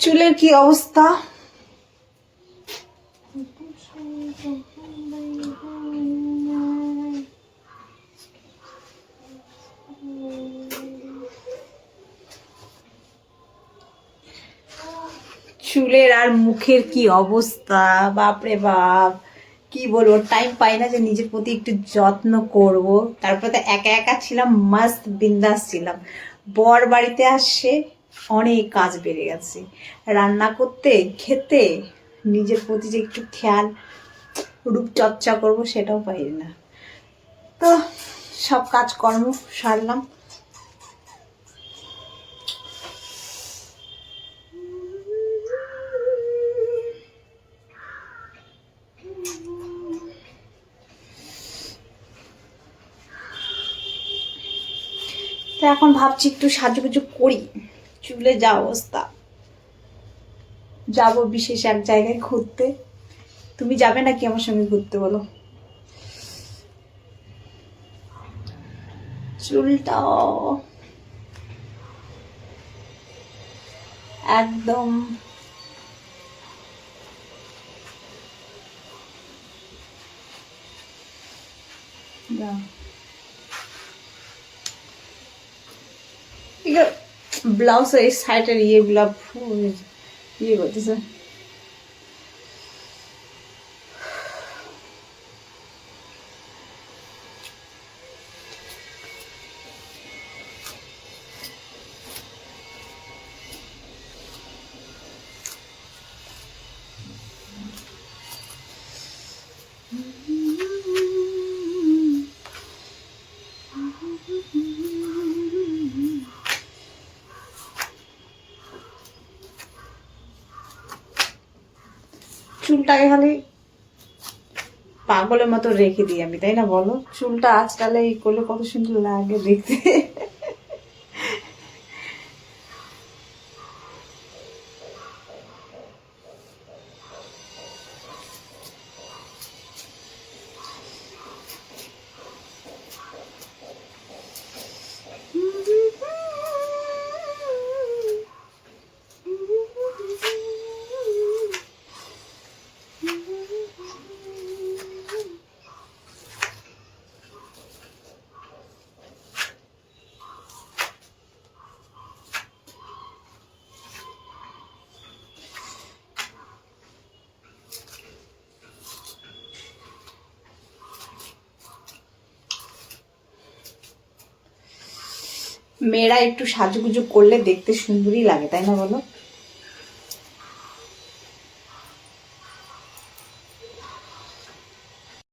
চুলের কি অবস্থা? চুলের আর মুখের কি অবস্থা? বাপরে বাপ। কি বলব টাইম পাই না যে নিজের প্রতি একটু যত্ন করব। তারপরে তো একা একা ছিলাম মাস্ত বিন্দাস ছিলাম। বর বাড়িতে আসছে অনেক কাজ বেড়ে গেছে। রান্না করতে, খেতে, নিজের প্রতি যে একটু খেয়াল, রূপচর্চা করব সেটাও পাই না। তো সব কাজকর্ম সারলাম। তো এখন ভাবছি একটু সাজুগুজু করি। চুলে যা অবস্থা। যাব বিশেষ এক জায়গায় ঘুরতে। তুমি যাবে নাকি আমার সঙ্গে ঘুরতে বলো? চুলটা একদম। না ব্লাউজের এই সাইডের ইয়েগুলা ফুল ইয়ে করতেছে চুলটাকে খালি পাগলের মতো রেখে দিই আমি, তাই না বলো? চুলটা আজকাল এই করলে কত সুন্দর লাগে দেখতে। মেয়েরা একটু সাজুগুজু করলে দেখতে সুন্দরই লাগে তাই না বলো?